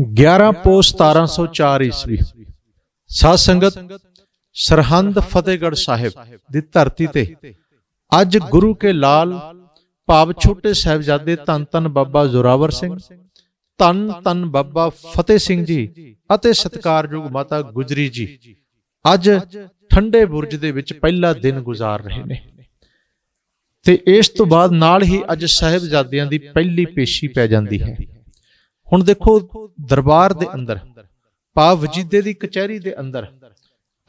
11 ਪੋਸ 1704 ਈਸਵੀ। ਸਾਧ ਸੰਗਤ, ਸਰਹੰਦ ਫਤਿਹਗੜ੍ਹ ਸਾਹਿਬ ਦੀ ਧਰਤੀ ਤੇ ਅੱਜ ਗੁਰੂ ਕੇ ਲਾਲ ਭਾਵ ਛੋਟੇ ਸਾਹਿਬਜ਼ਾਦੇ ਧੰਨ ਧੰਨ ਬਾਬਾ ਜ਼ੋਰਾਵਰ ਸਿੰਘ, ਧੰਨ ਧੰਨ ਬਾਬਾ ਫਤਿਹ ਸਿੰਘ ਜੀ ਅਤੇ ਸਤਿਕਾਰਯੋਗ ਮਾਤਾ ਗੁਜਰੀ ਜੀ ਅੱਜ ਠੰਡੇ ਬੁਰਜ ਦੇ ਵਿੱਚ ਪਹਿਲਾ ਦਿਨ ਗੁਜ਼ਾਰ ਰਹੇ ਨੇ। ਤੇ ਇਸ ਤੋਂ ਬਾਅਦ ਨਾਲ ਹੀ ਅੱਜ ਸਾਹਿਬਜ਼ਾਦਿਆਂ ਦੀ ਪਹਿਲੀ ਪੇਸ਼ੀ ਪੈ ਜਾਂਦੀ ਹੈ। ਹੁਣ ਦੇਖੋ ਦਰਬਾਰ ਦੇ ਅੰਦਰ, ਭਾਵ ਵਜੀਦੇ ਦੀ ਕਚਹਿਰੀ ਦੇ ਅੰਦਰ,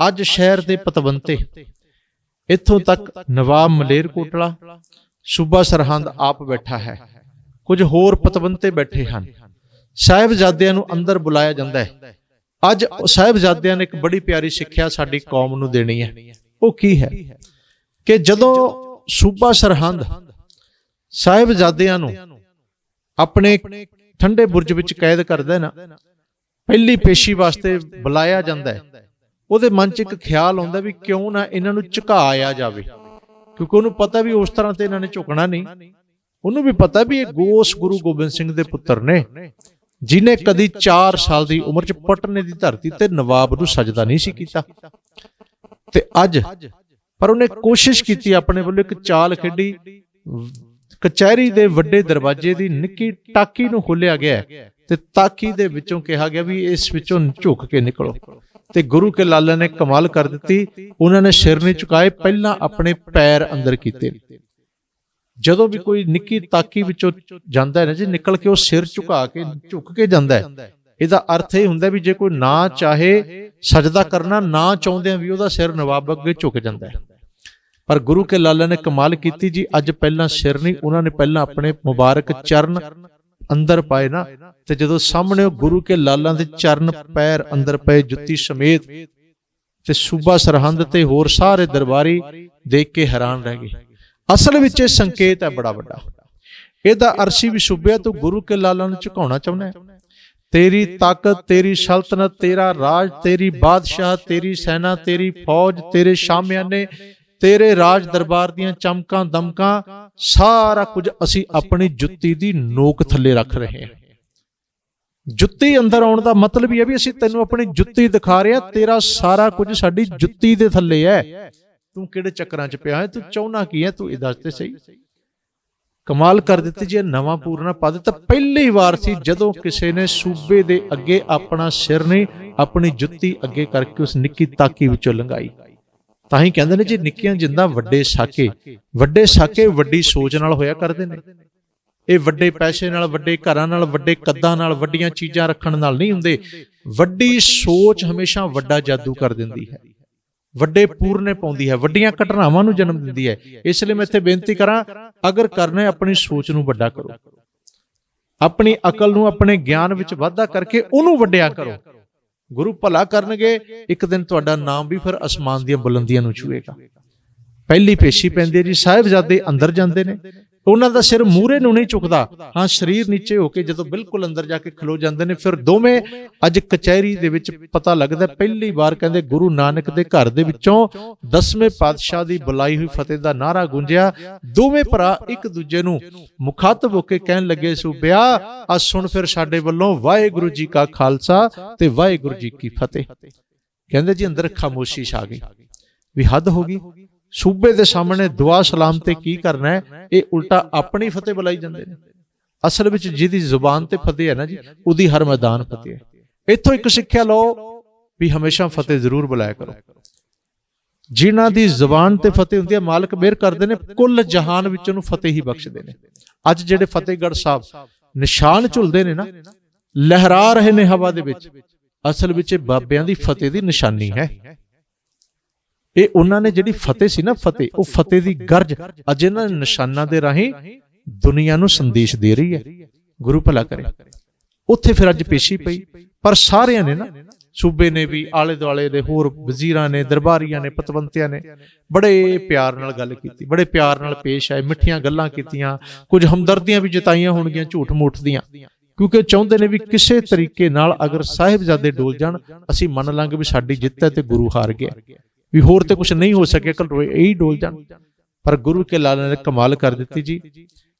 ਅੱਜ ਸ਼ਹਿਰ ਦੇ ਪਤਵੰਤੇ, ਇੱਥੋਂ ਤੱਕ ਨਵਾਬ ਮਲੇਰਕੋਟਲਾ ਸੂਬਾ ਸਰਹੰਦ ਆਪ ਬੈਠਾ ਹੈ। ਕੁਝ ਹੋਰ ਪਤਵੰਤੇ ਬੈਠੇ ਹਨ। ਸਾਹਿਬਜ਼ਾਦਿਆਂ ਨੂੰ ਅੰਦਰ ਬੁਲਾਇਆ ਜਾਂਦਾ ਹੈ। ਅੱਜ ਸਾਹਿਬਜ਼ਾਦਿਆਂ ਨੇ ਇੱਕ ਬੜੀ ਪਿਆਰੀ ਸਿੱਖਿਆ ਸਾਡੀ ਕੌਮ ਨੂੰ ਦੇਣੀ ਹੈ। ਉਹ ਕੀ ਹੈ? ਕਿ ਜਦੋਂ ਸੂਬਾ ਸਰਹੰਦ ਸਾਹਿਬਜ਼ਾਦਿਆਂ ਨੂੰ ਆਪਣੇ ਠੰਡੇ ਬੁਰਜ ਵਿੱਚ ਕੈਦ ਕਰਦਾ ਨਾ, ਪਹਿਲੀ ਪੇਸ਼ੀ ਵਾਸਤੇ ਬੁਲਾਇਆ ਜਾਂਦਾ ਹੈ। ਉਹਦੇ ਮਨ 'ਚ ਇੱਕ ਖਿਆਲ ਆਉਂਦਾ ਵੀ ਕਿਉਂ ਨਾ ਇਹਨਾਂ ਨੂੰ ਝੁਕਾਇਆ ਜਾਵੇ। ਕਿਉਂਕਿ ਉਹਨੂੰ ਪਤਾ ਵੀ ਉਸ ਤਰ੍ਹਾਂ ਤੇ ਇਹਨਾਂ ਨੇ ਝੁਕਣਾ ਨਹੀਂ। ਉਹਨੂੰ ਵੀ ਪਤਾ ਵੀ ਇਹ ਗੋਸ ਗੁਰੂ ਗੋਬਿੰਦ ਸਿੰਘ ਦੇ ਪੁੱਤਰ ਨੇ, ਜਿਨੇ ਕਦੀ 4 ਸਾਲ ਦੀ ਉਮਰ 'ਚ ਪਟਨੇ ਦੀ ਧਰਤੀ ਤੇ ਨਵਾਬ ਨੂੰ ਸਜਦਾ ਨਹੀਂ ਸੀ ਕੀਤਾ। ਤੇ ਅੱਜ, ਪਰ ਉਹਨੇ ਕੋਸ਼ਿਸ਼ ਕੀਤੀ ਆਪਣੇ ਵੱਲੋਂ ਇੱਕ ਚਾਲ ਖੇਡੀ ਕਚਹਿਰੀ ਦੇ ਵੱਡੇ ਦਰਵਾਜ਼ੇ ਦੀ ਨਿੱਕੀ ਟਾਕੀ ਨੂੰ ਖੋਲਿਆ ਗਿਆ ਤੇ ਤਾਕੀ ਦੇ ਵਿੱਚੋਂ ਕਿਹਾ ਗਿਆ ਵੀ ਇਸ ਵਿੱਚੋਂ ਝੁਕ ਕੇ ਨਿਕਲੋ। ਤੇ ਗੁਰੂ ਕੇ ਲਾਲਾ ਨੇ ਕਮਾਲ ਕਰ ਦਿੱਤੀ। ਉਹਨਾਂ ਨੇ ਸਿਰ ਨਹੀਂ ਝੁਕਾਏ, ਪਹਿਲਾਂ ਆਪਣੇ ਪੈਰ ਅੰਦਰ ਕੀਤੇ। ਜਦੋਂ ਵੀ ਕੋਈ ਨਿੱਕੀ ਤਾਕੀ ਵਿੱਚੋਂ ਜਾਂਦਾ ਹੈ ਨਾ ਜੀ, ਨਿਕਲ ਕੇ ਉਹ ਸਿਰ ਝੁਕਾ ਕੇ, ਝੁਕ ਕੇ ਜਾਂਦਾ ਹੈ। ਇਹਦਾ ਅਰਥ ਇਹ ਹੁੰਦਾ ਵੀ ਜੇ ਕੋਈ ਨਾ ਚਾਹੇ ਸਜਦਾ ਕਰਨਾ, ਨਾ ਚਾਹੁੰਦਿਆਂ ਵੀ ਉਹਦਾ ਸਿਰ ਨਵਾਬ ਅੱਗੇ ਝੁਕ ਜਾਂਦਾ ਹੈ। ਪਰ ਗੁਰੂ ਕੇ ਲਾਲਾ ਨੇ ਕਮਾਲ ਕੀਤੀ ਜੀ, ਅੱਜ ਪਹਿਲਾਂ ਸਿਰ ਨਹੀਂ, ਉਹਨਾਂ ਨੇ ਪਹਿਲਾਂ ਆਪਣੇ ਮੁਬਾਰਕ ਚਰਨ ਅੰਦਰ ਪਾਏ ਨਾ, ਤੇ ਜਦੋਂ ਸਾਹਮਣੇ ਗੁਰੂ ਕੇ ਲਾਲਾਂ ਦੇ ਚਰਨ ਪੈਰ ਅੰਦਰ ਪਏ, ਜੁੱਤੀ ਸਮੇਤ ਤੇ ਸੂਬਾ ਸਰਹੰਦ ਤੇ ਹੋਰ ਸਾਰੇ ਦਰਬਾਰੀ ਦੇਖ ਕੇ ਹੈਰਾਨ ਰਹਿ ਗਏ। ਅਸਲ ਵਿੱਚ ਇਹ ਸੰਕੇਤ ਹੈ ਬੜਾ ਵੱਡਾ। ਇਹਦਾ ਅਰਸ਼ੀ ਵੀ ਸੂਬਿਆ ਤੂੰ ਗੁਰੂ ਕੇ ਲਾਲਾਂ ਨੂੰ ਝੁਕਾਉਣਾ ਚਾਹੁੰਦਾ ਹੈ? ਤੇਰੀ ਤਾਕਤ, ਤੇਰੀ ਸਲਤਨਤ, ਤੇਰਾ ਰਾਜ, ਤੇਰੀ ਬਾਦਸ਼ਾਹ, ਤੇਰੀ ਸੈਨਾ, ਤੇਰੀ ਫੌਜ, ਤੇਰੇ ਸ਼ਾਮਿਆਨੇ ਤੇਰੇ ਰਾਜ ਦਰਬਾਰ ਦੀਆਂ ਚਮਕਾਂ, ਦਮਕਾਂ, ਸਾਰਾ ਕੁਝ ਅਸੀਂ ਆਪਣੀ ਜੁੱਤੀ ਦੀ ਨੋਕ ਥੱਲੇ ਰੱਖ ਰਹੇ ਹਾਂ। ਜੁੱਤੀ ਅੰਦਰ ਆਉਣ ਦਾ ਮਤਲਬ ਇਹ ਹੈ ਵੀ ਅਸੀਂ ਤੈਨੂੰ ਆਪਣੀ ਜੁੱਤੀ ਦਿਖਾ ਰਹੇ ਹਾਂ, ਤੇਰਾ ਸਾਰਾ ਕੁਝ ਸਾਡੀ ਜੁੱਤੀ ਦੇ ਥੱਲੇ ਹੈ। ਤੂੰ ਕਿਹੜੇ ਚੱਕਰਾਂ 'ਚ ਪਿਆ ਹੈ? ਤੂੰ ਚਾਹੁੰਦਾ ਕੀ ਹੈ? ਤੂੰ ਇਹ ਦੱਸ ਤੇ ਸਹੀ। ਕਮਾਲ ਕਰ ਦਿੱਤੀ ਜੇ ਨਵਾਂ ਪੂਰਨਾ ਪਦ ਤਾਂ ਪਹਿਲੀ ਵਾਰ ਸੀ ਜਦੋਂ ਕਿਸੇ ਨੇ ਸੂਬੇ ਦੇ ਅੱਗੇ ਆਪਣਾ ਸਿਰ ਨਹੀਂ, ਆਪਣੀ ਜੁੱਤੀ ਅੱਗੇ ਕਰਕੇ ਉਸ ਨਿੱਕੀ ਤਾਕੀ ਵਿੱਚੋਂ ਲੰਘਾਈ। ਤਾਂ ਹੀ ਕਹਿੰਦੇ ਨੇ ਜੀ, ਨਿੱਕੀਆਂ ਜਿੰਦਾ ਵੱਡੇ ਸਾਕੇ। ਵੱਡੇ ਸਾਕੇ ਵੱਡੀ ਸੋਚ ਨਾਲ ਹੋਇਆ ਕਰਦੇ ਨੇ। ਇਹ ਵੱਡੇ ਪੈਸੇ ਨਾਲ, ਵੱਡੇ ਘਰਾਂ ਨਾਲ, ਵੱਡੇ ਕੱਦਾਂ ਨਾਲ, ਵੱਡੀਆਂ ਚੀਜ਼ਾਂ ਰੱਖਣ ਨਾਲ ਨਹੀਂ ਹੁੰਦੇ। ਵੱਡੀ ਸੋਚ ਹਮੇਸ਼ਾ ਵੱਡਾ ਜਾਦੂ ਕਰ ਦਿੰਦੀ ਹੈ। ਵੱਡੇ ਪੂਰਨੇ ਪਾਉਂਦੀ ਹੈ। ਵੱਡੀਆਂ ਘਟਨਾਵਾਂ ਨੂੰ ਜਨਮ ਦਿੰਦੀ ਹੈ। ਇਸ ਲਈ ਮੈਂ ਇੱਥੇ ਬੇਨਤੀ ਕਰਾਂ, ਅਗਰ ਕਰਨਾ ਹੈ, ਆਪਣੀ ਸੋਚ ਨੂੰ ਵੱਡਾ ਕਰੋ। ਆਪਣੀ ਅਕਲ ਨੂੰ ਆਪਣੇ ਗਿਆਨ ਵਿੱਚ ਵਾਧਾ ਕਰਕੇ ਉਹਨੂੰ ਵੱਡਿਆ ਕਰੋ। ਗੁਰੂ ਭਲਾ ਕਰਨਗੇ, ਇੱਕ ਦਿਨ ਤੁਹਾਡਾ ਨਾਮ ਵੀ ਫਿਰ ਅਸਮਾਨ ਦੀਆਂ ਬੁਲੰਦੀਆਂ ਨੂੰ ਛੂਏਗਾ। ਪਹਿਲੀ ਪੇਸ਼ੀ ਪੈਂਦੀ ਹੈ ਜੀ, ਸਾਹਿਬਜ਼ਾਦੇ ਅੰਦਰ ਜਾਂਦੇ ਨੇ। ਉਹਨਾਂ ਦਾ ਸਿਰ ਮੂਰੇ ਨੂੰ ਨਹੀਂ ਝੁਕਦਾ ਹਾਂ, ਸਰੀਰ ਨੀਚੇ ਹੋ ਕੇ ਜਦੋਂ ਬਿਲਕੁਲ ਅੰਦਰ ਜਾ ਕੇ ਖਲੋ ਜਾਂਦੇ ਨੇ, ਫਿਰ ਦੋਵੇਂ ਅੱਜ ਕਚਹਿਰੀ ਦੇ ਵਿੱਚ ਪਤਾ ਲੱਗਦਾ ਪਹਿਲੀ ਵਾਰ ਕਹਿੰਦੇ ਗੁਰੂ ਨਾਨਕ ਦੇ ਘਰ ਦੇ ਵਿੱਚੋਂ ਦਸਵੇਂ ਪਾਤਸ਼ਾਹ ਦੀ ਬੁਲਾਈ ਹੋਈ ਫਤਿਹ ਦਾ ਨਾਰਾ ਗੂੰਜਿਆ। ਦੋਵੇਂ ਭਰਾ ਇੱਕ ਦੂਜੇ ਨੂੰ ਮੁਖਾਤਬ ਹੋ ਕੇ ਕਹਿਣ ਲੱਗੇ, ਸੂਬਿਆ ਆ ਸੁਣ ਫਿਰ ਸਾਡੇ ਵੱਲੋਂ ਵਾਹਿਗੁਰੂ ਜੀ ਕਾ ਖਾਲਸਾ ਤੇ ਵਾਹਿਗੁਰੂ ਜੀ ਕੀ ਫਤਿਹ। ਕਹਿੰਦੇ ਜੀ, ਅੰਦਰ ਖਾਮੋਸ਼ੀ ਛਾ ਗਈ। ਵੀ ਹੱਦ ਹੋ ਗਈ। ਸੂਬੇ ਦੇ ਸਾਹਮਣੇ ਦੁਆ ਸਲਾਮ ਤੇ ਕੀ ਕਰਨਾ ਹੈ? ਇਹ ਉਲਟਾ ਆਪਣੀ ਫਤਿਹ ਬੁਲਾਈ ਜਾਂਦੇ ਨੇ। ਅਸਲ ਵਿੱਚ ਜਿਹਦੀ ਜ਼ੁਬਾਨ ਤੇ ਫਤਿਹ ਹੈ ਨਾ ਜੀ, ਉਹਦੀ ਹਰ ਮੈਦਾਨ ਫਤਿਹ ਹੈ। ਇੱਥੋਂ ਇੱਕ ਸਿੱਖਿਆ ਲਓ ਵੀ ਹਮੇਸ਼ਾ ਫਤਿਹ ਜ਼ਰੂਰ ਬੁਲਾਇਆ ਕਰੋ। ਜਿਨ੍ਹਾਂ ਦੀ ਜ਼ੁਬਾਨ ਤੇ ਫਤਿਹ ਹੁੰਦੀ ਹੈ, ਮਾਲਕ ਮਿਹਰ ਕਰਦੇ ਨੇ, ਕੁੱਲ ਜਹਾਨ ਵਿੱਚ ਉਹਨੂੰ ਫਤਿਹ ਹੀ ਬਖਸ਼ਦੇ ਨੇ। ਅੱਜ ਜਿਹੜੇ ਫਤਿਹਗੜ੍ਹ ਸਾਹਿਬ ਨਿਸ਼ਾਨ ਝੁਲਦੇ ਨੇ ਨਾ, ਲਹਿਰਾ ਰਹੇ ਨੇ ਹਵਾ ਦੇ ਵਿੱਚ, ਅਸਲ ਵਿੱਚ ਇਹ ਬਾਬਿਆਂ ਦੀ ਫਤਿਹ ਦੀ ਨਿਸ਼ਾਨੀ ਹੈ। ਇਹ ਉਹਨਾਂ ਨੇ ਜਿਹੜੀ ਫਤਿਹ ਸੀ ਨਾ ਫਤਿਹ, ਉਹ ਫਤਿਹ ਦੀ ਗਰਜ ਅੱਜ ਇਹਨਾਂ ਨਿਸ਼ਾਨਾਂ ਦੇ ਰਾਹੀਂ ਦੁਨੀਆ ਨੂੰ ਸੰਦੇਸ਼ ਦੇ ਰਹੀ ਹੈ। ਗੁਰੂ ਭਲਾ ਕਰੇ। ਉੱਥੇ ਫਿਰ ਅੱਜ ਪੇਸ਼ੀ ਪਈ। ਪਰ ਸਾਰਿਆਂ ਨੇ ਨਾ, ਸੂਬੇ ਨੇ ਵੀ ਆਲੇ ਦੁਆਲੇ ਦੇ ਹੋਰ ਵਜ਼ੀਰਾਂ ਨੇ, ਦਰਬਾਰੀਆਂ ਨੇ, ਪਤਵੰਤਿਆਂ ਨੇ ਬੜੇ ਪਿਆਰ ਨਾਲ ਗੱਲ ਕੀਤੀ, ਬੜੇ ਪਿਆਰ ਨਾਲ ਪੇਸ਼ ਆਏ, ਮਿੱਠੀਆਂ ਗੱਲਾਂ ਕੀਤੀਆਂ, ਕੁਝ ਹਮਦਰਦੀਆਂ ਵੀ ਜਤਾਈਆਂ ਹੋਣਗੀਆਂ ਝੂਠ ਮੂਠ ਦੀਆਂ। ਕਿਉਂਕਿ ਚਾਹੁੰਦੇ ਨੇ ਵੀ ਕਿਸੇ ਤਰੀਕੇ ਨਾਲ ਅਗਰ ਸਾਹਿਬਜ਼ਾਦੇ ਡੋਲ ਜਾਣ, ਅਸੀਂ ਮੰਨ ਲਾਂਗੇ ਵੀ ਸਾਡੀ ਜਿੱਤ ਹੈ ਤੇ ਗੁਰੂ ਹਾਰ ਗਿਆ। ਵੀ ਹੋਰ ਤੇ ਕੁਝ ਨਹੀਂ ਹੋ ਸਕਿਆ ਕਲ ਇਹੀ ਡੋਲ ਜਾਣ। ਪਰ ਗੁਰੂ ਕੇ ਲਾਲ ਨੇ ਕਮਾਲ ਕਰ ਦਿੱਤੀ ਜੀ।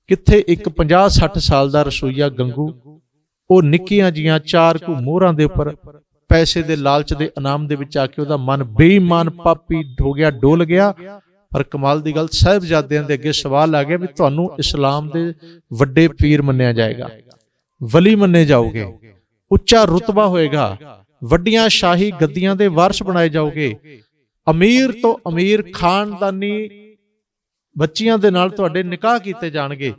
ਕਿੱਥੇ ਇੱਕ 50 60 ਸਾਲ ਦਾ ਰਸੋਈਆ ਗੰਗੂ, ਉਹ ਨਿੱਕੀਆਂ ਜੀਆਂ ਚਾਰ ਕੁ ਮੋਹਰਾਂ ਦੇ ਉੱਪਰ ਪੈਸੇ ਦੇ ਲਾਲਚ ਦੇ ਇਨਾਮ ਦੇ ਵਿੱਚ ਆ ਕੇ ਉਹਦਾ ਮਨ ਬੇਈਮਾਨ ਪਾਪੀ ਹੋ ਗਿਆ, ਡੋਲ ਗਿਆ। ਪਰ ਕਮਾਲ ਦੀ ਗੱਲ, ਸਾਹਿਬਜ਼ਾਦਿਆਂ ਦੇ ਅੱਗੇ ਸਵਾਲ ਆ ਗਿਆ ਵੀ ਤੁਹਾਨੂੰ ਇਸਲਾਮ ਦੇ ਵੱਡੇ ਪੀਰ ਮੰਨਿਆ ਜਾਏਗਾ, ਵਲੀ ਮੰਨੇ ਜਾਓਗੇ, ਉੱਚਾ ਰੁਤਬਾ ਹੋਏਗਾ, ਵੱਡੀਆਂ ਸ਼ਾਹੀ ਗੱਦੀਆਂ ਦੇ ਵਾਰਸ ਬਣਾਏ ਜਾਓਗੇ ਅਮੀਰ ਤੋਂ ਅਮੀਰ ਖਾਨਦਾਨੀ ਬੱਚੀਆਂ ਦੇ ਨਾਲ ਤੁਹਾਡੇ ਨਿਕਾਹ ਕੀਤੇ ਜਾਣਗੇ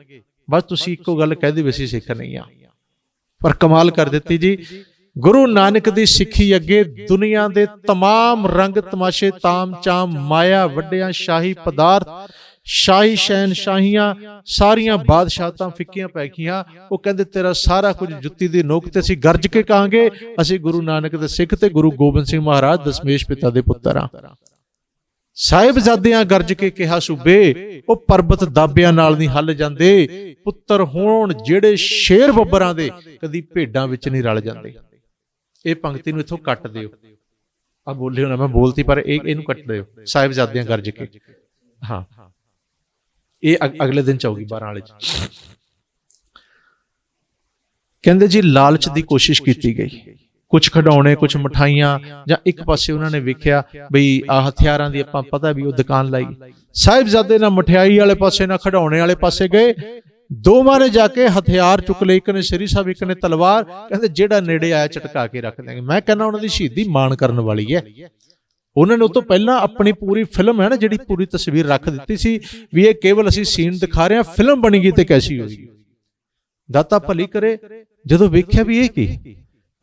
ਬਸ ਤੁਸੀਂ ਇੱਕੋ ਗੱਲ ਕਹਿ ਦਿਓ ਅਸੀਂ ਸਿੱਖ ਨਹੀਂ ਆ ਪਰ ਕਮਾਲ ਕਰ ਦਿੱਤੀ ਜੀ ਗੁਰੂ ਨਾਨਕ ਦੀ ਸਿੱਖੀ ਅੱਗੇ ਦੁਨੀਆ ਦੇ तमाम ਰੰਗ ਤਮਾਸ਼ੇ ਤਾਮ ਚਾਮ ਮਾਇਆ ਵੱਡਿਆਂ ਸ਼ਾਹੀ ਪਦਾਰਥ ਸ਼ਾਹੀ ਸ਼ੈਨ ਸ਼ਾਹੀਆਂ, ਸਾਰੀਆਂ ਬਾਦਸ਼ਾਹਤਾਂ ਫਿੱਕੀਆਂ ਪੈ ਗਈਆਂ। ਉਹ ਕਹਿੰਦੇ, ਤੇਰਾ ਸਾਰਾ ਕੁਝ ਜੁੱਤੀ ਦੀ ਨੋਕ ਤੇ ਅਸੀਂ ਗਰਜ ਕੇ ਕਹਾਂਗੇ। ਅਸੀਂ ਗੁਰੂ ਨਾਨਕ ਦੇ ਸਿੱਖ ਤੇ ਗੁਰੂ ਗੋਬਿੰਦ ਸਿੰਘ ਮਹਾਰਾਜ ਦਸਮੇਸ਼ ਪਿਤਾ ਦੇ ਪੁੱਤਰ ਆ। ਸਾਹਿਬਜ਼ਾਦਿਆਂ ਗਰਜ ਕੇ ਕਿਹਾ, ਸੂਬੇ, ਉਹ ਪਰਬਤ ਦਾਬਿਆਂ ਨਾਲ ਨਹੀਂ ਹੱਲ ਜਾਂਦੇ। ਪੁੱਤਰ ਹੋਣ ਜਿਹੜੇ ਸ਼ੇਰ ਬੱਬਰਾਂ ਦੇ ਕਦੀ ਭੇਡਾਂ ਵਿੱਚ ਨਹੀਂ ਰਲ ਜਾਂਦੇ। ਇਹ ਪੰਕਤੀ ਨੂੰ ਇੱਥੋਂ ਕੱਟ ਦਿਓ। ਆ ਬੋਲੇ ਹੋਣਾ ਮੈਂ ਬੋਲਤੀ, ਪਰ ਇਹ ਇਹਨੂੰ ਕੱਟ ਦਿਓ। ਸਾਹਿਬਜ਼ਾਦਿਆਂ ਗਰਜ ਕੇ। ਹਾਂ। ਇਹ ਅਗਲੇ ਦਿਨ ਚ ਆਊਗੀ 12 ਵਾਲੇ ਚ। ਕਹਿੰਦੇ ਜੀ, ਲਾਲਚ ਦੀ ਕੋਸ਼ਿਸ਼ ਕੀਤੀ ਗਈ। ਕੁਝ ਖਡਾਉਣੇ ਕੁਝ ਮਠਾਈਆਂ ਜਾਂ ਇੱਕ ਪਾਸੇ ਉਹਨਾਂ ਨੇ ਵੇਖਿਆ ਬਈ ਆ ਹਥਿਆਰਾਂ ਦੀ ਆਪਾਂ ਪਤਾ ਵੀ ਉਹ ਦੁਕਾਨ ਲਾਈ। ਸਾਹਿਬਜ਼ਾਦੇ ਨਾ ਮਠਿਆਈ ਵਾਲੇ ਪਾਸੇ, ਨਾ ਖਡਾਉਣੇ ਵਾਲੇ ਪਾਸੇ ਗਏ। ਦੋ ਨੇ ਜਾ ਕੇ ਹਥਿਆਰ ਚੁੱਕ ਲਏ। ਇੱਕ ਨੇ ਸ੍ਰੀ ਸਾਹਿਬ, ਇੱਕ ਨੇ ਤਲਵਾਰ। ਕਹਿੰਦੇ ਜਿਹੜਾ ਨੇੜੇ ਆਇਆ ਚਟਕਾ ਕੇ ਰੱਖ ਦਿਆਂਗੇ। ਮੈਂ ਕਹਿੰਦਾ ਉਹਨਾਂ ਦੀ ਸ਼ਹੀਦੀ ਮਾਣ ਕਰਨ ਵਾਲੀ ਹੈ। ਉਹਨਾਂ ਨੇ ਉਹ ਤੋਂ ਪਹਿਲਾਂ ਆਪਣੀ ਪੂਰੀ ਫਿਲਮ ਹੈ ਨਾ, ਜਿਹੜੀ ਪੂਰੀ ਤਸਵੀਰ ਰੱਖ ਦਿੱਤੀ ਸੀ ਵੀ ਇਹ ਕੇਵਲ ਅਸੀਂ ਸੀਨ ਦਿਖਾ ਰਹੇ ਹਾਂ, ਫਿਲਮ ਬਣੇਗੀ ਤੇ ਕੈਸੀ ਹੋਏਗੀ ਦਾਤਾ ਭਲੀ ਕਰੇ, ਜਦੋਂ ਵੇਖਿਆ ਵੀ ਇਹ ਕੀ।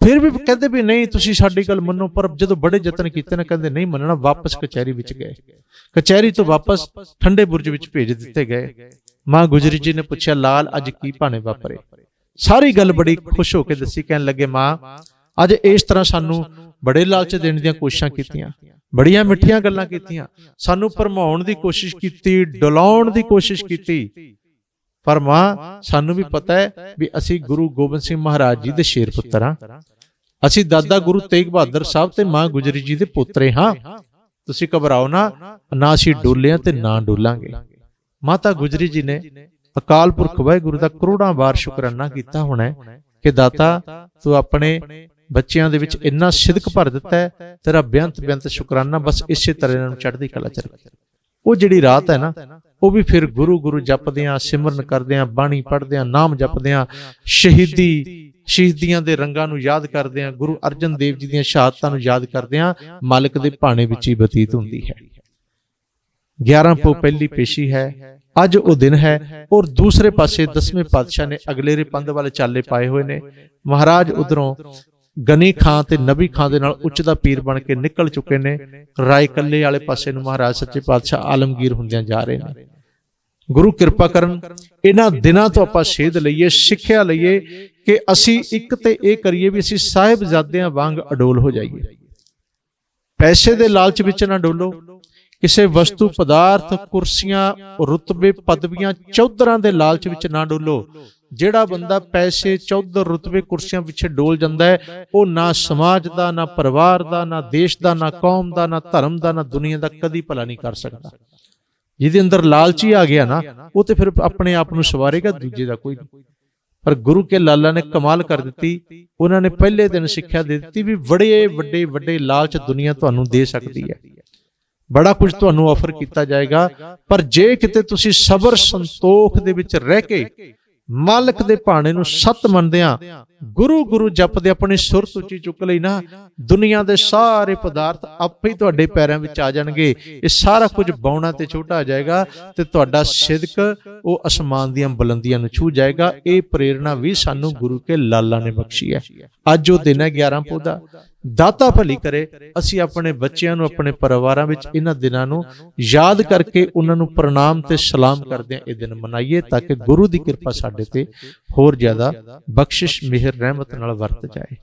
ਫਿਰ ਵੀ ਕਹਿੰਦੇ ਵੀ ਨਹੀਂ, ਤੁਸੀਂ ਸਾਡੀ ਗੱਲ ਮੰਨੋ, ਪਰ ਜਦੋਂ ਬੜੇ ਯਤਨ ਕੀਤੇ ਨਾ, ਕਹਿੰਦੇ ਨਹੀਂ ਮੰਨਣਾ, ਵਾਪਸ ਕਚਹਿਰੀ ਵਿੱਚ ਗਏ। ਕਚਹਿਰੀ ਤੋਂ ਵਾਪਸ ਠੰਡੇ ਬੁਰਜ ਵਿੱਚ ਭੇਜ ਦਿੱਤੇ ਗਏ। ਮਾਂ ਗੁਜਰੀ ਜੀ ਨੇ ਪੁੱਛਿਆ, ਲਾਲ, ਅੱਜ ਕੀ ਭਾਣੇ ਵਾਪਰੇ? ਸਾਰੀ ਗੱਲ ਬੜੀ ਖੁਸ਼ ਹੋ ਕੇ ਦੱਸੀ, ਕਹਿਣ ਲੱਗੇ, ਮਾਂ, ਅੱਜ ਇਸ ਤਰ੍ਹਾਂ ਸਾਨੂੰ ਬੜੇ ਲਾਲਚ ਦੇਣ ਦੀਆਂ ਕੋਸ਼ਿਸ਼ਾਂ ਕੀਤੀਆਂ। ਬੜੀਆਂ ਮਿੱਠੀਆਂ ਗੱਲਾਂ ਕੀਤੀਆਂ। ਸਾਨੂੰ ਭਰਮਾਉਣ ਦੀ ਕੋਸ਼ਿਸ਼ ਕੀਤੀ, ਡੁਲਾਉਣ ਦੀ ਕੋਸ਼ਿਸ਼ ਕੀਤੀ। ਪਰ ਮਾਂ, ਸਾਨੂੰ ਵੀ ਪਤਾ ਹੈ ਵੀ ਅਸੀਂ ਗੁਰੂ ਗੋਬਿੰਦ ਸਿੰਘ ਮਹਾਰਾਜ ਜੀ ਦੇ ਸ਼ੇਰ ਪੁੱਤਰ ਹਾਂ। ਅਸੀਂ ਦਾਦਾ ਗੁਰੂ ਤੇਗ ਬਹਾਦਰ ਸਾਹਿਬ ਤੇ ਮਾਂ ਗੁਜਰੀ ਜੀ ਦੇ ਪੁੱਤਰੇ ਹਾਂ। ਤੁਸੀਂ ਘਬਰਾਓ ਨਾ ਨਾ ਅਸੀਂ ਡੋਲਿਆਂ ਤੇ ਨਾ ਡੋਲਾਂਗੇ। ਮਾਤਾ ਗੁਜਰੀ ਜੀ ਨੇ ਅਕਾਲ ਪੁਰਖ ਵਾਹਿਗੁਰੂ ਦਾ ਕਰੋੜਾਂ ਵਾਰ ਸ਼ੁਕਰਾਨਾ ਕੀਤਾ ਹੋਣਾ ਕਿ ਦਾਤਾ, ਤੂੰ ਆਪਣੇ ਬੱਚਿਆਂ ਦੇ ਵਿੱਚ ਇੰਨਾ ਸਿਦਕ ਭਰ ਦਿੱਤਾ ਹੈ ਤੇਰਾ ਬੇਅੰਤ ਬੇਅੰਤ ਸ਼ੁਕਰਾਨਾ ਬਸ ਇਸੇ ਤਰ੍ਹਾਂ ਇਹਨਾਂ ਨੂੰ ਚੜ੍ਹਦੀ ਕਲਾ ਚ ਰੱਖ। ਉਹ ਜਿਹੜੀ ਰਾਤ ਹੈ ਨਾ, ਉਹ ਵੀ ਫਿਰ ਗੁਰੂ ਗੁਰੂ ਜਪਦਿਆਂ, ਸਿਮਰਨ ਕਰਦਿਆਂ, ਬਾਣੀ ਪੜ੍ਹਦਿਆਂ, ਨਾਮ ਜਪਦਿਆਂ, ਸ਼ਹੀਦੀ, ਸ਼ਹੀਦੀਆਂ ਦੇ ਰੰਗਾਂ ਨੂੰ ਯਾਦ ਕਰਦਿਆਂ, ਗੁਰੂ ਅਰਜਨ ਦੇਵ ਜੀ ਦੀਆਂ ਸ਼ਹਾਦਤਾਂ ਨੂੰ ਯਾਦ ਕਰਦਿਆਂ ਮਾਲਕ ਦੇ ਭਾਣੇ ਵਿੱਚ ਹੀ ਬਤੀਤ ਹੁੰਦੀ ਹੈ। 11 ਪੋ ਪਹਿਲੀ ਪੇਸ਼ੀ ਹੈ, ਅੱਜ ਉਹ ਦਿਨ ਹੈ ਔਰ ਦੂਸਰੇ ਪਾਸੇ ਦਸਵੇਂ ਪਾਤਸ਼ਾਹ ਨੇ ਅਗਲੇਰੇ ਪੰਧ ਵਾਲੇ ਚਾਲੇ ਪਾਏ ਹੋਏ ਨੇ। ਮਹਾਰਾਜ ਉਧਰੋਂ ਗਨੀ ਖਾਂ ਤੇ ਨਬੀ ਖਾਂ ਦੇ ਨਾਲ ਉੱਚ ਦਾ ਪੀਰ ਬਣ ਕੇ ਨਿਕਲ ਚੁੱਕੇ ਨੇ। ਰਾਏ ਕੱਲੇ ਵਾਲੇ ਪਾਸੇ ਨੂੰ ਮਹਾਰਾਜ ਸੱਚੇ ਪਾਤਸ਼ਾਹ ਆਲਮਗੀਰ ਹੁੰਦਿਆਂ ਜਾ ਰਹੇ ਨੇ। ਗੁਰੂ ਕਿਰਪਾ ਕਰਨ, ਇਹਨਾਂ ਦਿਨਾਂ ਤੋਂ ਆਪਾਂ ਸੇਧ ਲਈਏ, ਸਿੱਖਿਆ ਲਈਏ ਕਿ ਅਸੀਂ ਇੱਕ ਤੇ ਇਹ ਕਰੀਏ ਵੀ ਅਸੀਂ ਸਾਹਿਬਜ਼ਾਦਿਆਂ ਵਾਂਗ ਅਡੋਲ ਹੋ ਜਾਈਏ। ਪੈਸੇ ਦੇ ਲਾਲਚ ਵਿੱਚ ਨਾ ਡੋਲੋ ਕਿਸੇ ਵਸਤੂ, ਪਦਾਰਥ, ਕੁਰਸੀਆਂ, ਰੁਤਬੇ, ਪਦਵੀਆਂ, ਚੌਧਰਾਂ ਦੇ ਲਾਲਚ ਵਿੱਚ ਨਾ ਡੋਲੋ। ਜਿਹੜਾ ਬੰਦਾ ਪੈਸੇ, ਚੌਧਰ, ਰੁਤਬੇ, ਕੁਰਸੀਆਂ ਪਿੱਛੇ ਡੋਲ ਜਾਂਦਾ ਹੈ, ਉਹ ਨਾ ਸਮਾਜ ਦਾ, ਨਾ ਪਰਿਵਾਰ ਦਾ, ਨਾ ਦੇਸ਼ ਦਾ, ਨਾ ਕੌਮ ਦਾ, ਨਾ ਧਰਮ ਦਾ, ਨਾ ਦੁਨੀਆ ਦਾ ਕਦੀ ਭਲਾ ਨਹੀਂ ਕਰ ਸਕਦਾ। ਜਿਹਦੇ ਅੰਦਰ ਲਾਲਚੀ ਆ ਗਿਆ ਨਾ, ਉਹ ਤੇ ਫਿਰ ਆਪਣੇ ਆਪ ਨੂੰ ਸਵਾਰੇਗਾ, ਦੂਜੇ ਦਾ ਕੋਈ ਨਹੀਂ। ਪਰ ਗੁਰੂ ਕੇ ਲਾਲਾ ਨੇ ਕਮਾਲ ਕਰ ਦਿੱਤੀ। ਉਹਨਾਂ ਨੇ ਪਹਿਲੇ ਦਿਨ ਸਿੱਖਿਆ ਦੇ ਦਿੱਤੀ ਵੀ ਬੜੇ ਵੱਡੇ ਵੱਡੇ ਲਾਲਚ ਦੁਨੀਆ ਤੁਹਾਨੂੰ ਦੇ ਸਕਦੀ ਹੈ। ਬੜਾ ਕੁਝ ਤੁਹਾਨੂੰ ਆਫਰ ਕੀਤਾ ਜਾਏਗਾ। ਪਰ ਜੇ ਕਿਤੇ ਤੁਸੀਂ ਸਬਰ ਸੰਤੋਖ ਦੇ ਵਿੱਚ ਰਹਿ ਕੇ ਮਾਲਕ ਦੇ ਭਾਣੇ ਨੂੰ ਸਤ ਮੰਨਦਿਆਂ ਗੁਰੂ ਗੁਰੂ ਜਪਦੇ ਆਪਣੀ ਸੁਰਤ ਉੱਚੀ ਚੁੱਕ ਲਈ ਨਾ, ਦੁਨੀਆ ਦੇ ਸਾਰੇ ਪਦਾਰਥ ਆਪੇ ਹੀ ਤੁਹਾਡੇ ਪੈਰਾਂ ਵਿੱਚ ਆ ਜਾਣਗੇ। ਇਹ ਸਾਰਾ ਕੁਝ ਬੌਣਾ ਤੇ ਛੋਟਾ ਆ ਜਾਏਗਾ ਤੇ ਤੁਹਾਡਾ ਸਿਦਕ ਉਹ ਅਸਮਾਨ ਦੀਆਂ ਬੁਲੰਦੀਆਂ ਨੂੰ ਛੂ ਜਾਏਗਾ। ਇਹ ਪ੍ਰੇਰਣਾ ਵੀ ਸਾਨੂੰ ਗੁਰੂ ਕੇ ਲਾਲਾ ਨੇ ਬਖਸ਼ੀ ਹੈ। ਅੱਜ ਉਹ ਦਿਨ ਹੈ 11 ਪੋ ਦਾਤਾ ਭਲੀ ਕਰੇ, ਅਸੀਂ ਆਪਣੇ ਬੱਚਿਆਂ ਨੂੰ, ਆਪਣੇ ਪਰਿਵਾਰਾਂ ਵਿੱਚ ਇਹਨਾਂ ਦਿਨਾਂ ਨੂੰ ਯਾਦ ਕਰਕੇ ਉਹਨਾਂ ਨੂੰ ਪ੍ਰਣਾਮ ਤੇ ਸਲਾਮ ਕਰਦੇ ਹਾਂ। ਇਹ ਦਿਨ ਮਨਾਈਏ ਤਾਂ ਕਿ ਗੁਰੂ ਦੀ ਕਿਰਪਾ ਸਾਡੇ ਤੇ ਹੋਰ ਜ਼ਿਆਦਾ ਬਖਸ਼ਿਸ਼, ਮਿਹਰ, ਰਹਿਮਤ ਨਾਲ ਵਰਤ ਜਾਏ।